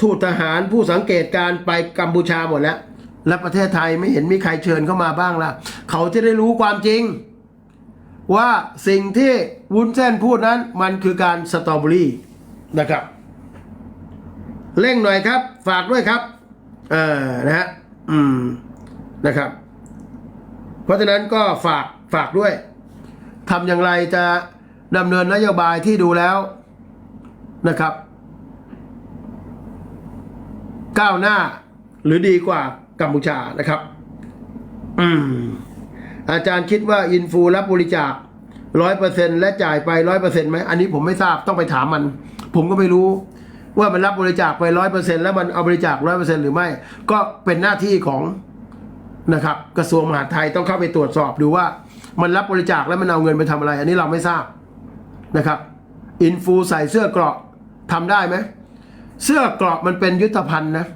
ทูตทหารผู้สังเกตการไปกัมพูชาหมดแล้ว และประเทศไทยไม่เห็นมีใครเชิญเข้ามาบ้างล่ะ เขาจะได้รู้ความจริง ว่าสิ่งที่วุ้นเส้นพูดนั้นมันคือการสตรอเบอรี่นะครับ เร่งหน่อยครับ ฝากด้วยครับ เออนะฮะอืมนะครับ เพราะฉะนั้นก็ฝากฝากด้วยทำอย่างไรจะดำเนินนโยบายที่ดูแล้วนะครับ ก้าวหน้า หรือดีกว่ากัมพูชานะครับ อืม อาจารย์คิดว่าอินฟูรับบริจาคร้อยเปอร์เซ็นและจ่ายไปร้อยเปอร์เซ็นต์ไหมอันนี้ผมไม่ทราบต้องไปถามมัน ผมก็ไม่รู้ ว่ามันรับบริจาคไปร้อยเปอร์เซ็นแล้วมันเอาบริจาคร้อยเปอร์เซ็นหรือไม่ ก็เป็นหน้าที่ของนะครับ กระทรวงมหาดไทยต้องเข้าไปตรวจสอบดูว่า มันรับบริจาคแล้วมันเอาเงินไปทำอะไร อันนี้เราไม่ทราบนะครับอินฟูใส่เสื้อเกราะทำได้ไหม เสื้อเกราะมันเป็นยุทธภัณฑ์นะ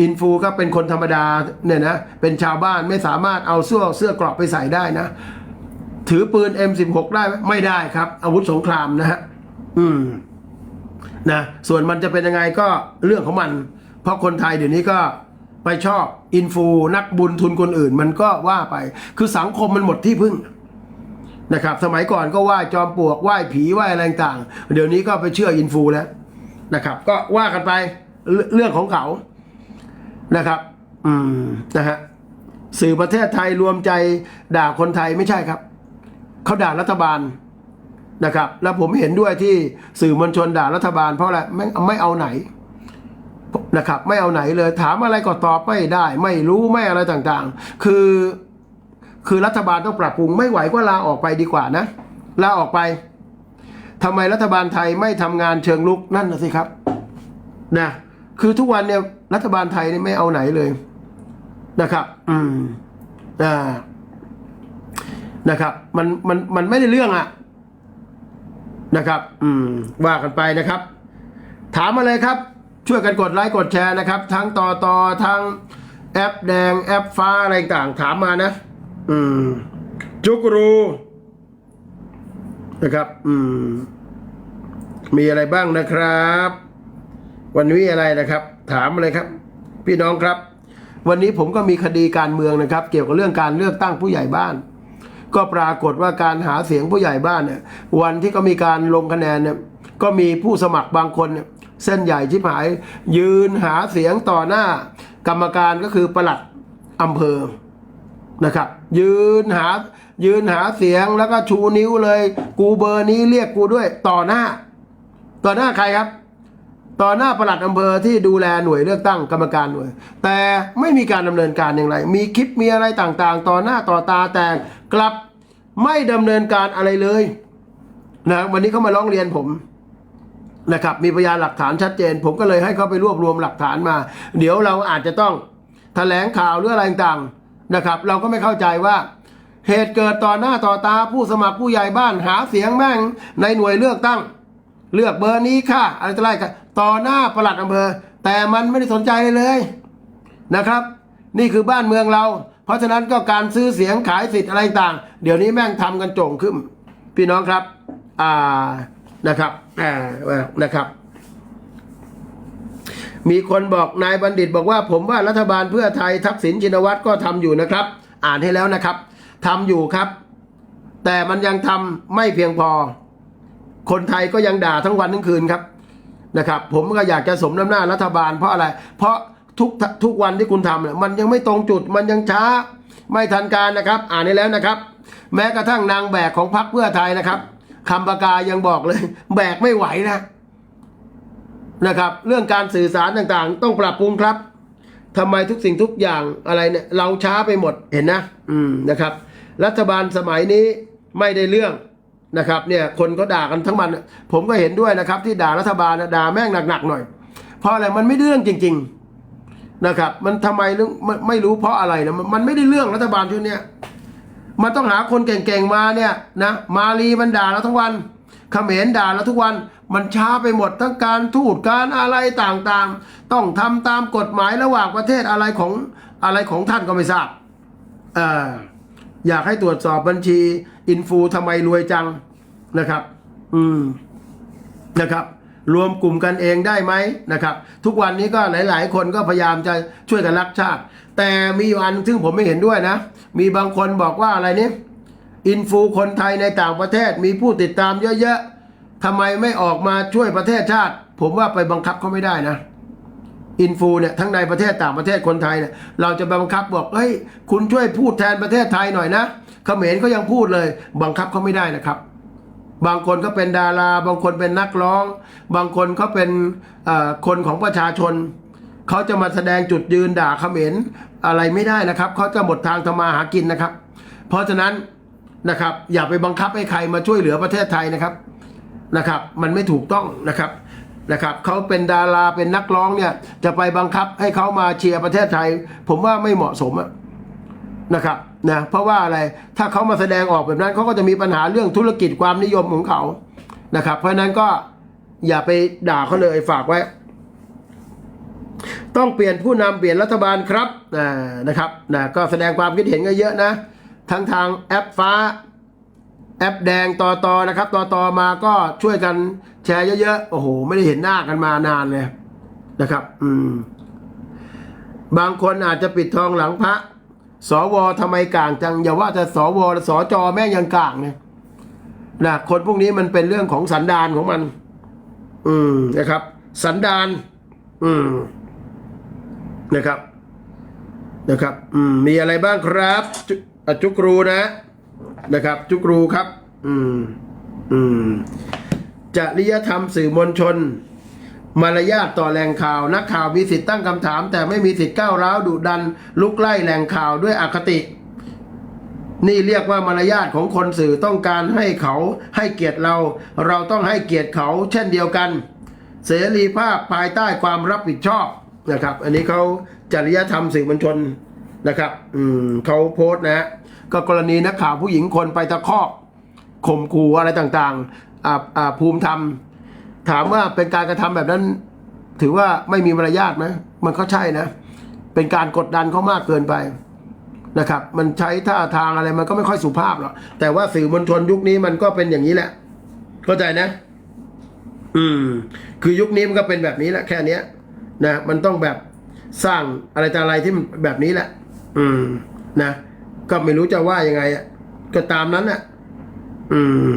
อินฟูก็เป็นคนธรรมดาเนี่ยนะเป็นชาวบ้านไม่สามารถเอาเสื้อเสื้อเกราะไปใส่ได้นะ ถือปืน M16 ได้ไหมไม่ได้ครับ อาวุธสงครามนะฮะอืมนะส่วนมันจะเป็นยังไงก็เรื่องของมัน เพราะคนไทยเดี๋ยวนี้ก็ไปชอบอินฟูนักบุญทุนคนอื่น มันก็ว่าไป คือสังคมมันหมดที่พึ่งนะครับ สมัยก่อนก็ไหว้จอมปลวกไหว้ผีไหว้อะไรต่าง เดี๋ยวนี้ก็ไปเชื่ออินฟูแล้ว นะครับ ก็ว่ากันไปเรื่องของเขานะครับ อืมนะฮะสื่อประเทศไทยรวมใจด่าคนไทยไม่ใช่ครับ เขาด่ารัฐบาลนะครับ แล้วผมเห็นด้วยที่สื่อมวลชนด่ารัฐบาล เพราะอะไรไม่ไม่เอาไหนนะครับ ไม่เอาไหนเลยถามอะไรก็ตอบไม่ได้ ไม่รู้ไม่อะไรต่างๆ คือคือรัฐบาลต้องปรับปรุงไม่ไหวก็ลาออกไปดีกว่านะลาออกไป ทำไมรัฐบาลไทยไม่ทำงานเชิงลุกนั่นนะสิครับนะคือทุกวันเนี่ยรัฐบาลไทยเนี่ยไม่เอาไหนเลยนะครับ อืมอ่านะครับ มันมันมันไม่ได้เรื่องอะนะครับ อืม ว่ากันไปนะครับ ถามมาเลยครับ ช่วยกันกดไลค์กดแชร์นะครับ ทั้งต่อต่อทั้งแอปแดงแอปฟ้าอะไรต่างถามมานะ อืม จุกรูนะครับ อืม มีอะไรบ้างนะครับ วันนี้อะไรนะครับ ถามมาเลยครับ พี่น้องครับ วันนี้ผมก็มีคดีการเมืองนะครับ เกี่ยวกับเรื่องการเลือกตั้งผู้ใหญ่บ้าน ก็ปรากฏว่าการหาเสียงผู้ใหญ่บ้านเนี่ยวันที่ก็มีการลงคะแนนเนี่ยก็มีผู้สมัครบางคนเนี่ยเส้นใหญ่ชิบหาย ยืนหาเสียงต่อหน้า กรรมการก็คือประหลัดอำเภอนะครับ ยืนหายืนหาเสียงแล้วก็ชูนิ้วเลย กูเบอร์นี้เรียกกูด้วยต่อหน้า ต่อหน้าใครครับ ต่อหน้าประหลัดอำเภอที่ดูแลหน่วยเลือกตั้งกรรมการหน่วย แต่ไม่มีการดำเนินการอย่างไร มีคลิปมีอะไรต่างๆ ต่อหน้าต่อตาแต่กลับไม่ดำเนินการอะไรเลยนะวันนี้เขามาร้องเรียนผมนะครับมีพยานหลักฐานชัดเจน ผมก็เลยให้เขาไปรวบรวมหลักฐานมา เดี๋ยวเราอาจจะต้องแถลงข่าวหรืออะไรต่างๆนะครับ เราก็ไม่เข้าใจว่า เหตุเกิดต่อหน้าต่อตาผู้สมัครผู้ใหญ่บ้านหาเสียงแม่งในหน่วยเลือกตั้ง เลือกเบอร์นี้ค่ะอะไรต่ออะไรกันต่อหน้าปลัดอำเภอ แต่มันไม่ได้สนใจเลยนะครับ นี่คือบ้านเมืองเรา เพราะฉะนั้นก็การซื้อเสียงขายสิทธิ์อะไรต่างเดี๋ยวนี้แม่งทำกันโจ่งขึ้น พี่น้องครับอ่านะครับอ่านะครับมีคนบอกนายบัณฑิตบอกว่า ผมว่ารัฐบาลเพื่อไทยทักษิณชินวัตรก็ทำอยู่นะครับ อ่านให้แล้วนะครับทำอยู่ครับ แต่มันยังทำไม่เพียงพอ คนไทยก็ยังด่าทั้งวันทั้งคืนครับนะครับ ผมก็อยากจะสมน้ำหน้ารัฐบาลเพราะอะไร เพราะทุกทุกวันที่คุณทำเนี่ยมันยังไม่ตรงจุดมันยังช้าไม่ทันการนะครับ อ่านได้แล้วนะครับ แม้กระทั่งนางแบกของพรรคเพื่อไทยนะครับคำประกายังบอกเลย แบกไม่ไหวนะนะครับ เรื่องการสื่อสารต่างๆ ต้องปรับปรุงครับทำไมทุกสิ่งทุกอย่างอะไรเนี่ยเราช้าไปหมดเห็นนะ อืมนะครับ รัฐบาลสมัยนี้ไม่ได้เรื่อง นะครับเนี่ยคนก็ด่ากันทั้งมันผมก็เห็นด้วยนะครับ ที่ด่ารัฐบาลด่าแม่งหนักๆหน่อย เพราะอะไรมันไม่ได้เรื่องจริง ๆนะครับ มันทำไมเรื่องไม่ไม่รู้เพราะอะไรนะมันไม่ได้เรื่องรัฐบาลชุดเนี้ยมันต้องหาคนเก่งๆมาเนี่ยนะมาลีมันด่าเราทั้งวันเขมรด่าเราทุกวันมันช้าไปหมดทั้งการทูตการอะไรต่างๆ ต้องทำตามกฎหมายระหว่างประเทศอะไรของอะไรของท่านก็ไม่ทราบเอ่อ อยากให้ตรวจสอบบัญชี อินฟูทำไมรวยจังนะครับ อืมนะครับ รวมกลุ่มกันเองได้ไหมนะครับ ทุกวันนี้ก็หลาย ๆ คนก็พยายามจะช่วยกันรักชาติ แต่มีอยู่อันซึ่งผมไม่เห็นด้วยนะ มีบางคนบอกว่าอะไรนี่อินฟูคนไทยในต่างประเทศมีผู้ติดตามเยอะๆทำไมไม่ออกมาช่วยประเทศชาติ ผมว่าไปบังคับเขาไม่ได้นะ อินฟูเนี่ยทั้งในประเทศต่างประเทศคนไทยเนี่ยเราจะไปบังคับบอกเฮ้ยคุณช่วยพูดแทนประเทศไทยหน่อยนะเขมรก็ยังพูดเลย บังคับเขาไม่ได้นะครับ บางคนก็เป็นดารา บางคนเป็นนักร้อง บางคนเขาเป็นคนของประชาชนเขาจะมาแสดงจุดยืนด่าเขมรอะไรไม่ได้นะครับเขาจะหมดทางทำมาหากินนะครับ เพราะฉะนั้นนะครับอย่าไปบังคับให้ใครมาช่วยเหลือประเทศไทยนะครับนะครับ มันไม่ถูกต้องนะครับ นะครับเขาเป็นดาราเป็นนักร้องเนี่ยจะไปบังคับให้เขามาเชียร์ประเทศไทย ผมว่าไม่เหมาะสมะนะครับนะเพราะว่าอะไรถ้าเขามาแสดงออกแบบนั้นเขาก็จะมีปัญหาเรื่องธุรกิจความนิยมของเขานะครับ เพราะนั้นก็อย่าไปด่าเขาเลยฝากไว้ ต้องเปลี่ยนผู้นำเปลี่ยนรัฐบาลครับนะครับนะก็แสดงความคิดเห็นกันเยอะนะ ทั้งทางแอปฟ้า แอปแดงต่อต่อนะครับต่อต่อมาก็ช่วยกัน แชร์เยอะๆ โอ้โห ไม่ได้เห็นหน้ากันมานานเลยนะครับ อืม บางคนอาจจะปิดทองหลังพระ สวทำไมกลางจัง อย่าว่าแต่สวสจแม่ยังกลางเนี่ยนะคนพวกนี้มันเป็นเรื่องของสันดานของมัน อืมนะครับ สันดาน อืมนะครับ นะครับ อืม มีอะไรบ้างครับจุอะจุกรูนะ นะครับ จุกรูครับ อืม อืม จริยธรรมสื่อมวลชน มารยาทต่อแหล่งข่าว นักข่าวมีสิทธิ์ตั้งคำถาม แต่ไม่มีสิทธิ์ก้าวร้าวดุดัน ลุกไล่แหล่งข่าวด้วยอคติ นี่เรียกว่ามารยาทของคนสื่อต้องการให้เขาให้เกียรติเรา เราต้องให้เกียรติเขาเช่นเดียวกัน เสรีภาพภายใต้ความรับผิดชอบนะครับ อันนี้เขาจริยธรรมสื่อมวลชนนะครับ อืมเขาโพสต์นะฮะก็กรณีนักข่าวผู้หญิงคนไปตะคอกข่มขู่อะไรต่างๆ ภูมิธรรม ถามว่าเป็นการกระทำแบบนั้น ถือว่าไม่มีมารยาทไหมมันก็ใช่นะ เป็นการกดดันเขามากเกินไปนะครับ มันใช้ท่าทางอะไรมันก็ไม่ค่อยสุภาพหรอกแต่ว่าสื่อมวลชนยุคนี้มันก็เป็นอย่างนี้แหละ เข้าใจนะ อืม คือยุคนี้มันก็เป็นแบบนี้แหละ แค่เนี้ยนะมันต้องแบบสร้างอะไรต่อะไรที่แบบนี้แหละ อืม นะก็ไม่รู้จะว่ายังไงอะก็ตามนั้นอะ อืมเอ่อ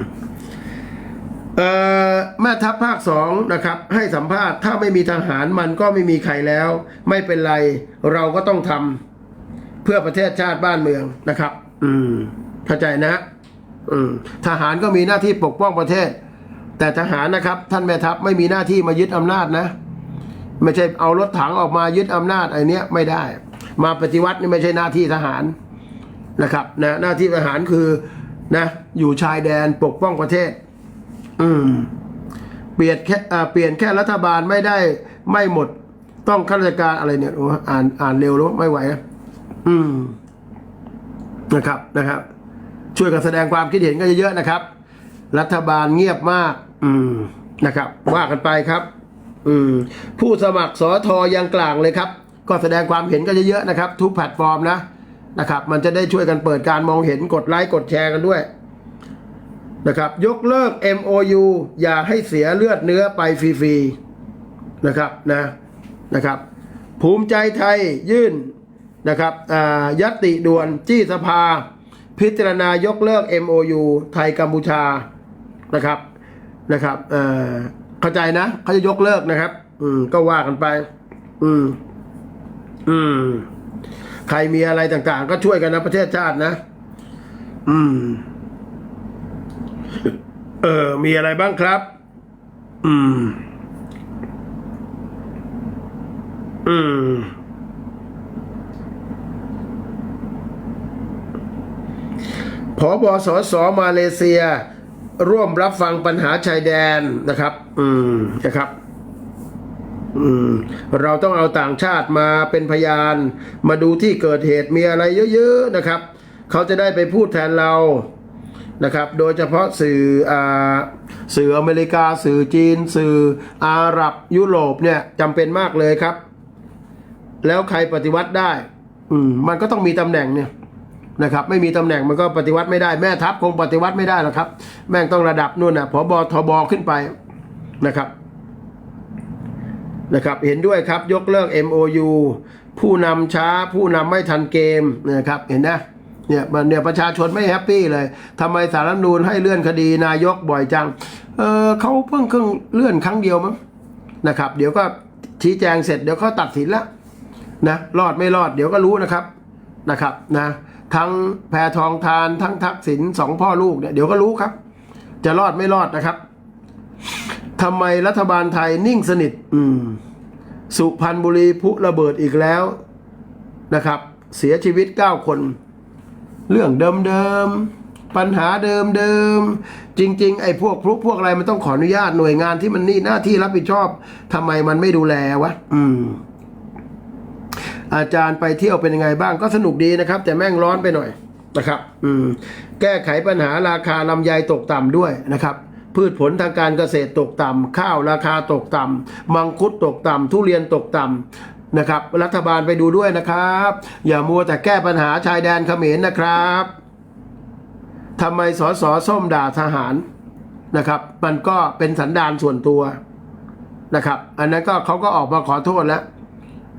แม่ทัพภาคสองนะครับ ให้สัมภาษณ์ถ้าไม่มีทหารมันก็ไม่มีใครแล้ว ไม่เป็นไรเราก็ต้องทำเพื่อประเทศชาติบ้านเมืองนะครับ อืมเข้าใจนะอืมทหารก็มีหน้าที่ปกป้องประเทศ แต่ทหารนะครับ ท่านแม่ทัพไม่มีหน้าที่มายึดอำนาจนะ ไม่ใช่เอารถถังออกมายึดอำนาจไอ้เนี้ยไม่ได้ มาปฏิวัตินี่ไม่ใช่หน้าที่ทหารนะครับนะหน้าที่ทหารคือนะอยู่ชายแดนปกป้องประเทศ อืม เปลี่ยนแค่เปลี่ยนแค่รัฐบาลไม่ได้ไม่หมด ต้องข้าราชการอะไรเนี่ยโอ้อ่านอ่านเร็วแล้วไม่ไหวนะอืมนะครับนะครับ ช่วยกันแสดงความคิดเห็นกันเยอะๆนะครับ รัฐบาลเงียบมาก อืมนะครับ ว่ากันไปครับ อืม ผู้สมัครสอทอยังกลางเลยครับ ก็แสดงความเห็นกันเยอะๆนะครับ ทุกแพลตฟอร์มนะนะครับ มันจะได้ช่วยกันเปิดการมองเห็นกดไลค์กดแชร์กันด้วย นะครับ ยกเลิก MOU อย่าให้เสียเลือดเนื้อไปฟรีๆนะครับนะนะครับ ภูมิใจไทยยื่นนะครับอ่ายัตติด่วนจี้สภา พิจารณายกเลิก MOU ไทยกัมพูชานะครับนะครับอ่อเข้าใจนะเขาจะยกเลิกนะครับ อืมก็ว่ากันไป อืม อืม ใครมีอะไรต่างๆ ก็ช่วยกันนะประเทศชาตินะ อืม เออ มีอะไรบ้างครับ อืม อืมผอบอสอสอมาเลเซีย ร่วมรับฟังปัญหาชายแดนนะครับ อืม นะครับอืมเราต้องเอาต่างชาติมาเป็นพยาน มาดูที่เกิดเหตุมีอะไรเยอะ ๆ นะครับ เขาจะได้ไปพูดแทนเรา นะครับ โดยเฉพาะสื่ออสื่ออเมริกา สื่อจีน สื่ออาหรับยุโรปเนี่ยจำเป็นมากเลยครับ แล้วใครปฏิวัติได้ อืมมันก็ต้องมีตำแหน่งเนี่ยนะครับ ไม่มีตำแหน่งมันก็ปฏิวัติไม่ได้แม่ทัพคงปฏิวัติไม่ได้หรอกครับ แม่งต้องระดับนู่นนะผบทบขึ้นไปนะครับนะครับเห็นด้วยครับยกเลิก MOU ผู้นำช้าผู้นำไม่ทันเกมนะครับเห็นนะ เนี่ยมันเนี่ยประชาชนไม่แฮปปี้เลยทำไมสารรัฐนูญให้เลื่อนคดีนายกบ่อยจัง เออเขาเพิ่งเครื่งเลื่อนครั้งเดียวมั้งนะครับ เดี๋ยวก็ชี้แจงเสร็จเดี๋ยวเขาตัดสินแล้วนะรอดไม่รอดเดี๋ยวก็รู้นะครับนะครับนะทั้งแพทองทานทั้งทักษิณสองพ่อลูกเนี่ยเดี๋ยวก็รู้ครับ จะรอดไม่รอดนะครับทำไมรัฐบาลไทยนิ่งสนิท อืม สุพรรณบุรีพุระเบิดอีกแล้วนะครับ เสียชีวิต9คน เรื่องเดิมๆ ปัญหาเดิมๆ จริง ๆ ไอ้พวกพลุพวกอะไรมันต้องขออนุญาตหน่วยงานที่มันนี่หน้าที่รับผิดชอบทำไมมันไม่ดูแลวะ อืม อาจารย์ไปเที่ยวเป็นยังไงบ้างก็สนุกดีนะครับ แต่แม่งร้อนไปหน่อยนะครับ อืม แก้ไขปัญหาราคาลำไยตกต่ำด้วยนะครับพืชผลทางการเกษตรตกต่ำข้าวราคาตกต่ำมังคุดตกต่ำทุเรียนตกต่ำ นะครับ รัฐบาลไปดูด้วยนะครับ อย่ามัวแต่แก้ปัญหาชายแดนเขมรนะครับทำไมสอสอส้มด่าทหารนะครับ มันก็เป็นสันดานส่วนตัวนะครับ อันนั้นก็เขาก็ออกมาขอโทษแล้ว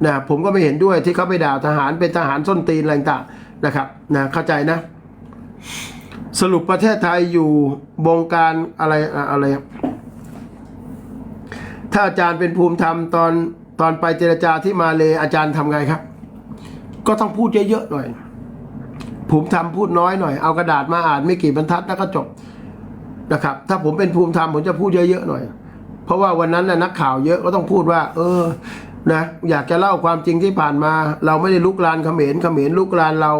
นะผมก็ไม่เห็นด้วยที่เขาไปด่าทหารเป็นทหารส้นตีนอะไรต่างนะครับนะเข้าใจนะ สรุปประเทศไทยอยู่บงการอะไรอะไร ถ้าอาจารย์เป็นภูมิธรรมตอน ตอนไปเจรจาที่มาเลอาจารย์ทำไงครับ ก็ต้องพูดเยอะๆหน่อยภูมิธรรมพูดน้อยหน่อย เอากระดาษมาอ่านไม่กี่บรรทัดแล้วก็จบนะครับ ถ้าผมเป็นภูมิธรรมผมจะพูดเยอะๆหน่อย เพราะว่าวันนั้นน่ะนักข่าวเยอะก็ต้องพูดว่า เออนะอยากจะเล่าความจริงที่ผ่านมา เราไม่ได้ลุกลานเขมรเขมรลุกลานเรา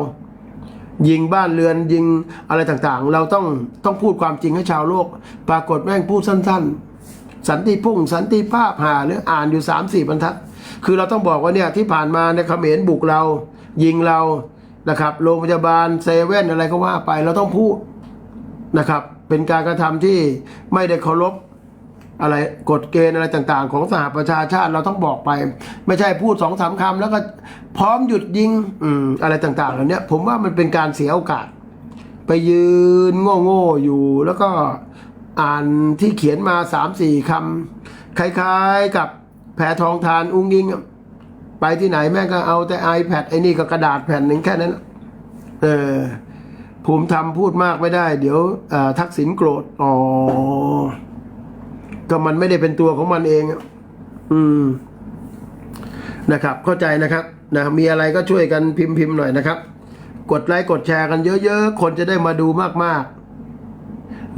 ยิงบ้านเรือนยิงอะไรต่างๆ เราต้องต้องพูดความจริงให้ชาวโลก ปรากฏแม่งพูดสั้น ๆ สันติพุ่งสันติภาพหาหรืออ่านอยู่สามสี่บรรทัด คือเราต้องบอกว่าเนี่ยที่ผ่านมาในยเขมรบุกเรา ยิงเรานะครับโรงพยาบาลเซเว่นอะไรก็ว่าไปเราต้องพูดนะครับ เป็นการกระทำที่ไม่ได้เคารพอะไรกฎเกณฑ์อะไรต่างๆ ของสหประชาชาติเราต้องบอกไป ไม่ใช่พูดสองสามคำแล้วก็พร้อมหยุดยิงอืมอะไรต่างๆเหล่านี้ผมว่ามันเป็นการเสียโอกาส ไปยืนโง่ๆอยู่แล้วก็ อ่านที่เขียนมาสามสี่คำคล้ายๆกับแพทองทานอุ้งยิง ไปที่ไหนแม่ก็เอาแต่ iPad ไอ้นี่ก็กระดาษแผ่นหนึ่งแค่นั้น เออ ภูมิธรรมพูดมากไม่ได้ เดี๋ยวทักษิณโกรธ อ๋อ ก็มันไม่ได้เป็นตัวของมันเอง อืม นะครับ เข้าใจนะครับ นะ มีอะไรก็ช่วยกันพิมพ์พิมพ์หน่อยนะครับ กดไลค์กดแชร์กันเยอะๆ คนจะได้มาดูมากๆ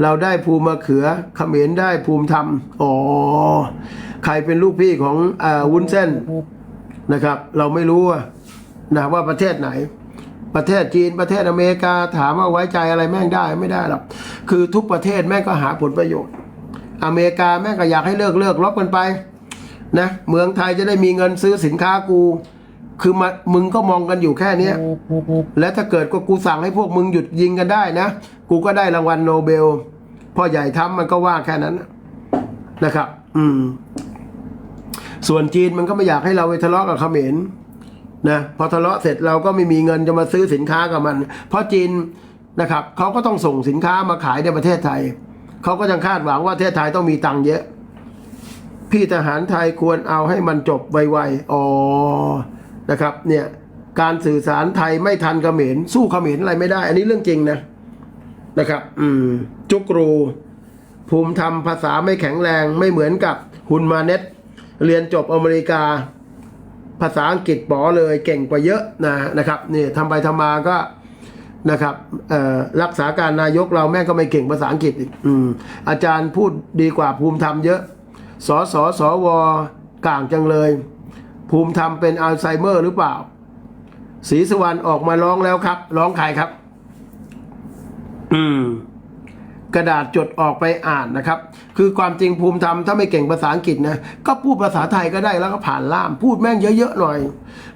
เราได้ภูมิมะเขือเขมรได้ภูมิธรรมอ๋อใครเป็นลูกพี่ของอ่าวุ้นเส้นนะครับ เราไม่รู้นะว่าประเทศไหน ประเทศจีนประเทศอเมริกาถามว่าไว้ใจอะไรแม่งได้ไม่ได้หรอกคือทุกประเทศแม่งก็หาผลประโยชน์ อเมริกาแม่งก็อยากให้เลิกเลิกลบกันไปนะเมืองไทยจะได้มีเงินซื้อสินค้ากูคือมามึงก็มองกันอยู่แค่เนี้ย และถ้าเกิดก็กูสั่งให้พวกมึงหยุดยิงกันได้นะ กูก็ได้รางวัลโนเบล พ่อใหญ่ทำมันก็ว่าแค่นั้นนะครับ อืม ส่วนจีนมันก็ไม่อยากให้เราไปทะเลาะกับเขมรนะพอทะเลาะเสร็จเราก็ไม่มีเงินจะมาซื้อสินค้ากับมัน เพราะจีนนะครับเขาก็ต้องส่งสินค้ามาขายในประเทศไทยเขาก็ยังคาดหวังว่าประเทศไทยต้องมีตังค์เยอะ พี่ทหารไทยควรเอาให้มันจบไวๆอ๋อนะครับ เนี่ย การสื่อสารไทยไม่ทันเขมรสู้เขมรอะไรไม่ได้ อันนี้เรื่องจริงนะ นะครับ อืม จุกรู ภูมิธรรมภาษาไม่แข็งแรงไม่เหมือนกับฮุนมาเน็ตเรียนจบอเมริกา ภาษาอังกฤษป๋อเลยเก่งกว่าเยอะนะนะครับนี่ทำไปทำมาก็นะครับเอ่อรักษาการนายกเราแม่งก็ไม่เก่งภาษาอังกฤษอีกอืมอาจารย์พูดดีกว่าภูมิธรรมเยอะสอสอสอวกลางจังเลย ภูมิธรรมเป็นอัลไซเมอร์หรือเปล่าศรีสุวรรณออกมาร้องแล้วครับ ร้องใครครับ อืม กระดาษจดออกไปอ่านนะครับ คือความจริงภูมิธรรมถ้าไม่เก่งภาษาอังกฤษนะก็พูดภาษาไทยก็ได้แล้วก็ผ่านล่าม พูดแม่งเยอะๆหน่อย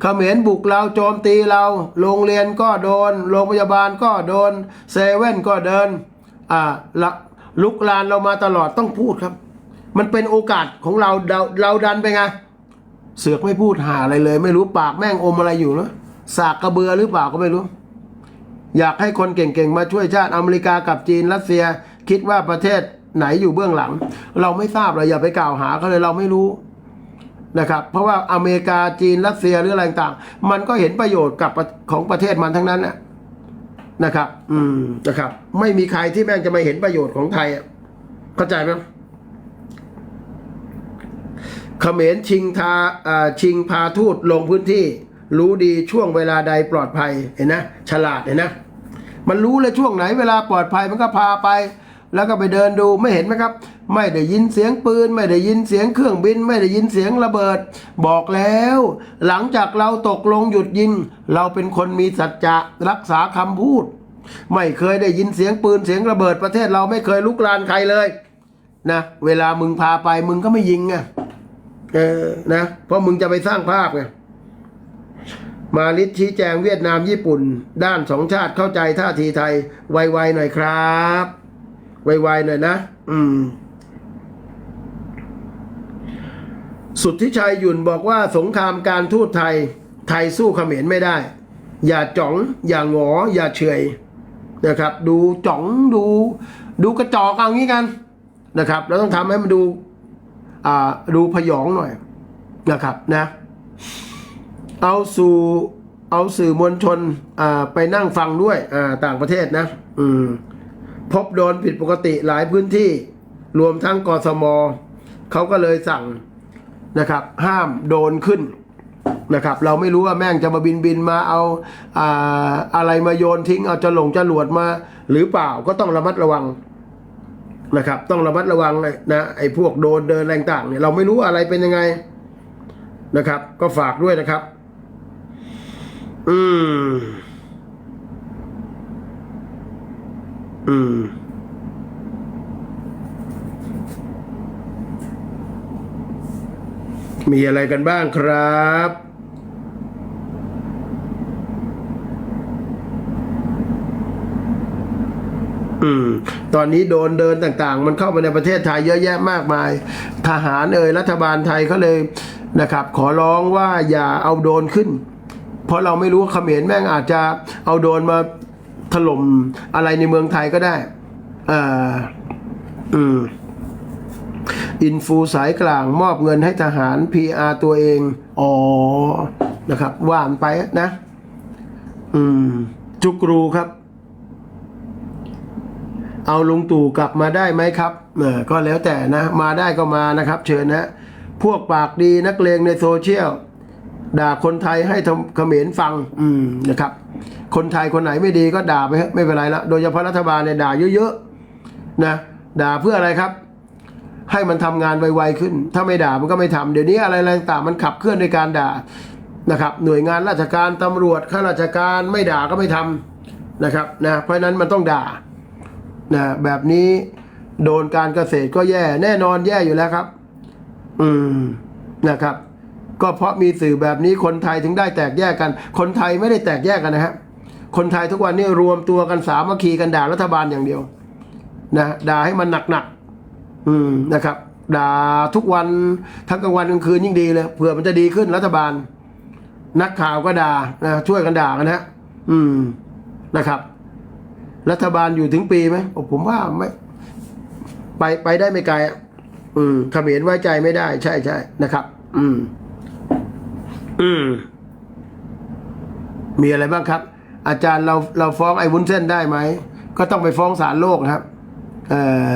เขมรบุกเราโจมตีเรา โรงเรียนก็โดน โรงพยาบาลก็โดนเซเว่นก็เดิน อ่าละลุกลานเรามาตลอดต้องพูดครับ มันเป็นโอกาสของเราเราเราดันไปไงเสือกไม่พูดหาอะไรเลย ไม่รู้ปากแม่งอมอะไรอยู่เนาะสากกระเบือหรือเปล่าก็ไม่รู้ อยากให้คนเก่งๆมาช่วยชาติอเมริกากับจีนรัสเซีย คิดว่าประเทศไหนอยู่เบื้องหลัง เราไม่ทราบเราอย่าไปกล่าวหาเขาเลยเราไม่รู้นะครับ เพราะว่าอเมริกาจีนรัสเซียหรืออะไรต่างมันก็เห็นประโยชน์กับของประเทศมันทั้งนั้นนะครับ อืมนะครับ ไม่มีใครที่แม่งจะมาเห็นประโยชน์ของไทยเข้าใจไหมเขมรชิงทาอ่าชิงพาทูตลงพื้นที่ รู้ดีช่วงเวลาใดปลอดภัยเห็นนะ ฉลาดเห็นนะ มันรู้เลยช่วงไหนเวลาปลอดภัยมันก็พาไป แล้วก็ไปเดินดูไม่เห็นไหมครับ ไม่ได้ยินเสียงปืน ไม่ได้ยินเสียงเครื่องบิน ไม่ได้ยินเสียงระเบิด บอกแล้ว หลังจากเราตกลงหยุดยิง เราเป็นคนมีสัจจะรักษาคำพูด ไม่เคยได้ยินเสียงปืนเสียงระเบิดประเทศเราไม่เคยลุกลานใครเลยนะเวลามึงพาไปมึงก็ไม่ยิงไงเออนะเพราะมึงจะไปสร้างภาพไง มาลิศชี้แจงเวียดนามญี่ปุ่น ด้านสองชาติเข้าใจท่าทีไทย ไวๆหน่อยครับ ไวๆหน่อยนะ อืม สุทธิชัยหยุ่นบอกว่าสงครามการทูตไทย ไทยสู้เขมรไม่ได้ อย่าจ๋องอย่าหงอ อย่าเฉยนะครับ ดูจ๋องดู ดูกระจอกเอางี้กันนะครับเราต้องทำให้มันดู อ่า ดูพยองหน่อยนะครับนะ เอาสู่เอาสื่อมวลชนไปนั่งฟังด้วยต่างประเทศนะพบโดนผิดปกติหลายพื้นที่รวมทั้งกสมเขาก็เลยสั่งนะครับ ห้ามโดนขึ้นนะครับ เราไม่รู้ว่าแม่งจะมาบินบินมาเอาอาอะไรมาโยนทิ้ง เอาจะหลงจะหลวดมาหรือเปล่าก็ต้องระมัดระวังนะครับ ต้องระมัดระวังเลยนะไอ้พวกโดนเดินแรงต่างเนี่ยเราไม่รู้อะไรเป็นยังไงนะครับ ก็ฝากด้วยนะครับ อืม อืม มีอะไรกันบ้างครับอืมตอนนี้โดนเดินต่างๆ มันเข้ามาในประเทศไทยเยอะแยะมากมาย ทหารเอ่ยรัฐบาลไทยเขาเลยนะครับ ขอร้องว่าอย่าเอาโดนขึ้น เพราะเราไม่รู้ว่าเขมรแม่งอาจจะเอาโดนมาถล่มอะไรในเมืองไทยก็ได้อ่าอืมอินฟูสายกลางมอบเงินให้ทหาร PR ตัวเอง อ๋อ นะครับ ว่านไปนะ อืม จุกรูครับ เอาลุงตู่กลับมาได้ไหมครับเออก็แล้วแต่นะ มาได้ก็มานะครับ เชิญนะ พวกปากดีนักเลงในโซเชียล ด่าคนไทยให้ทำเขมรฟังอืมนะครับ คนไทยคนไหนไม่ดีก็ด่าไปเถอะไม่เป็นไรละโดยเฉพาะรัฐบาลเนี่ยด่าเยอะๆนะด่าเพื่ออะไรครับ ให้มันทำงานไวๆขึ้น ถ้าไม่ด่ามันก็ไม่ทำเดี๋ยวนี้อะไรต่างๆมันขับเคลื่อนด้วยการด่านะครับ หน่วยงานราชการตำรวจข้าราชการไม่ด่าก็ไม่ทำนะครับนะเพราะฉะนั้นมันต้องด่านะแบบนี้โดนการเกษตรก็แย่แน่นอนแย่อยู่แล้วครับ อืมนะครับ ก็เพราะมีสื่อแบบนี้คนไทยถึงได้แตกแยกกัน คนไทยไม่ได้แตกแยกกันนะฮะคนไทยทุกวันนี้รวมตัวกันสามัคคีกันด่ารัฐบาลอย่างเดียว นะด่าให้มันหนักๆอืมนะครับด่าทุกวันทั้งกลางวันกลางคืนยิ่งดีเลยเผื่อมันจะดีขึ้นรัฐบาล นักข่าวก็ด่านะช่วยกันด่ากันนะอืมนะครับ รัฐบาลอยู่ถึงปีไหมโอ้ผมว่าไม่ไปไปได้ไม่ไกลอะอืมเขมรไว้ใจไม่ได้ ใช่ใช่นะครับ อืม อืม มีอะไรบ้างครับ อาจารย์เราเราฟ้องไอ้วุ้นเส้นได้ไหม ก็ต้องไปฟ้องศาลโลกนะครับ เอ่อ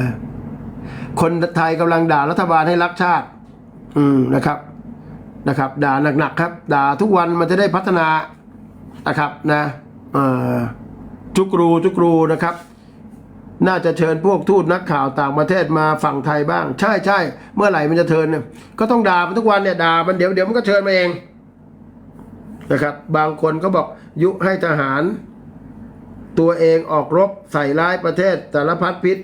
คนไทยกำลังด่ารัฐบาลให้รักชาติ อืมนะครับ นะครับ ด่าหนักๆครับ ด่าทุกวันมันจะได้พัฒนานะครับ นะเอ่อจุกรูจุกรูนะครับน่าจะเชิญพวกทูตนักข่าวต่างประเทศมาฝั่งไทยบ้าง ใช่ใช่เมื่อไหร่มันจะเชิญเนี่ยก็ต้องด่ามันทุกวันเนี่ยด่ามันเดี๋ยวเดี๋ยวมันก็เชิญมาเอง นะครับ บางคนก็บอกยุให้ทหาร ตัวเองออกรบใส่ร้ายประเทศสารพัดพิษ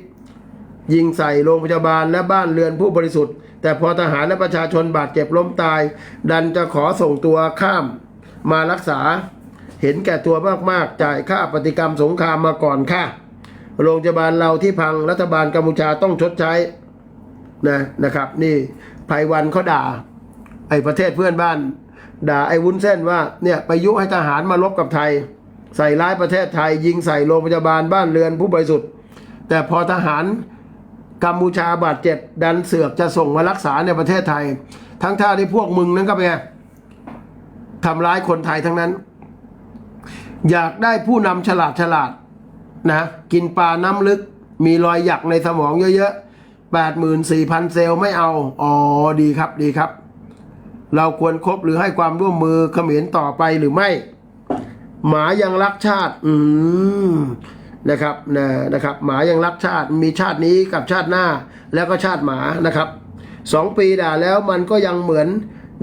ยิงใส่โรงพยาบาลและบ้านเรือนผู้บริสุทธิ์ แต่พอทหารและประชาชนบาดเจ็บล้มตาย ดันจะขอส่งตัวข้ามมารักษาเห็นแก่ตัวมากๆ จ่ายค่าปฏิกรรมสงครามมาก่อนค่ะ โรงพยาบาลเราที่พังรัฐบาลกัมพูชาต้องชดใช้นะนะครับ นี่ไพวันเขาด่า ไอ้ประเทศเพื่อนบ้าน ด่าไอ้วุ้นเส้นว่าเนี่ยไปยุให้ทหารมาลบกับไทย ใส่ร้ายประเทศไทย ยิงใส่โรงพยาบาลบ้านเรือนผู้บริสุทธิ์ แต่พอทหารกัมพูชาบาดเจ็บดันเสือกจะส่งมารักษาในประเทศไทย ทั้งท่าที่พวกมึงนั้นก็เป็นไงทำร้ายคนไทยทั้งนั้น อยากได้ผู้นำฉลาดฉลาดนะกินปลาน้ำลึกมีรอยหยักในสมองเยอะๆแปดหมื่นสี่พันเซลล์ไม่เอา อ๋อ ดีครับ ดีครับ เราควรครบหรือให้ความร่วมมือเขมรต่อไปหรือไม่ หมายังรักชาติ อืมนะครับนะนะครับ หมายังรักชาติมีชาตินี้กับชาติหน้า แล้วก็ชาติหมานะครับสองปีด่าแล้วมันก็ยังเหมือน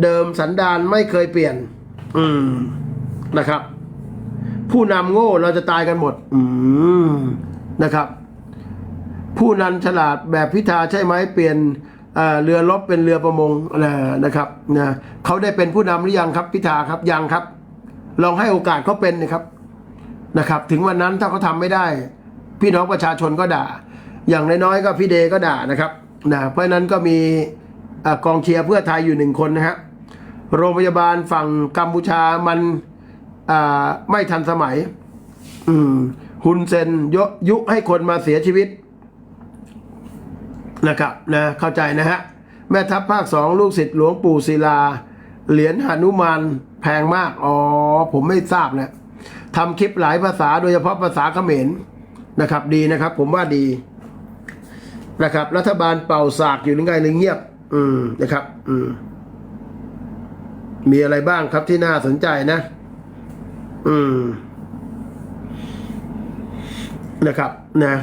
เดิมสันดานไม่เคยเปลี่ยน อืมนะครับ ผู้นำโง่เราจะตายกันหมด อืมนะครับ ผู้นันฉลาดแบบพิธาใช่ไหมเปลี่ยน เรือรบเป็นเรือประมงอะไรนะครับนะเขาได้เป็นผู้นำหรือยังครับพิธาครับยังครับ ลองให้โอกาสเขาเป็นนะครับนะครับ ถึงวันนั้นถ้าเขาทำไม่ได้ พี่น้องประชาชนก็ด่า อย่างน้อยๆก็พี่เดก็ด่านะครับนะเพราะนั้นก็มีอกองเชียร์เพื่อไทยอยู่หนึ่งคนนะฮะโรงพยาบาลฝั่งกัมพูชามันไม่ทันสมัย อืมฮุนเซนยยุให้คนมาเสียชีวิต นะครับนะเข้าใจนะฮะแม่ทัพภาคสองลูกศิษย์หลวงปู่ศิลา เหรียญหนุมานแพงมาก อ๋อ ผมไม่ทราบนะทำคลิปหลายภาษาโดยเฉพาะภาษาเขมรนะครับ ดีนะครับ ผมว่าดีนะครับ รัฐบาลเป่าสากอยู่หรือไงหรือเงียบ อืมนะครับ อืมมีอะไรบ้างครับที่น่าสนใจนะ อืมนะครับนะ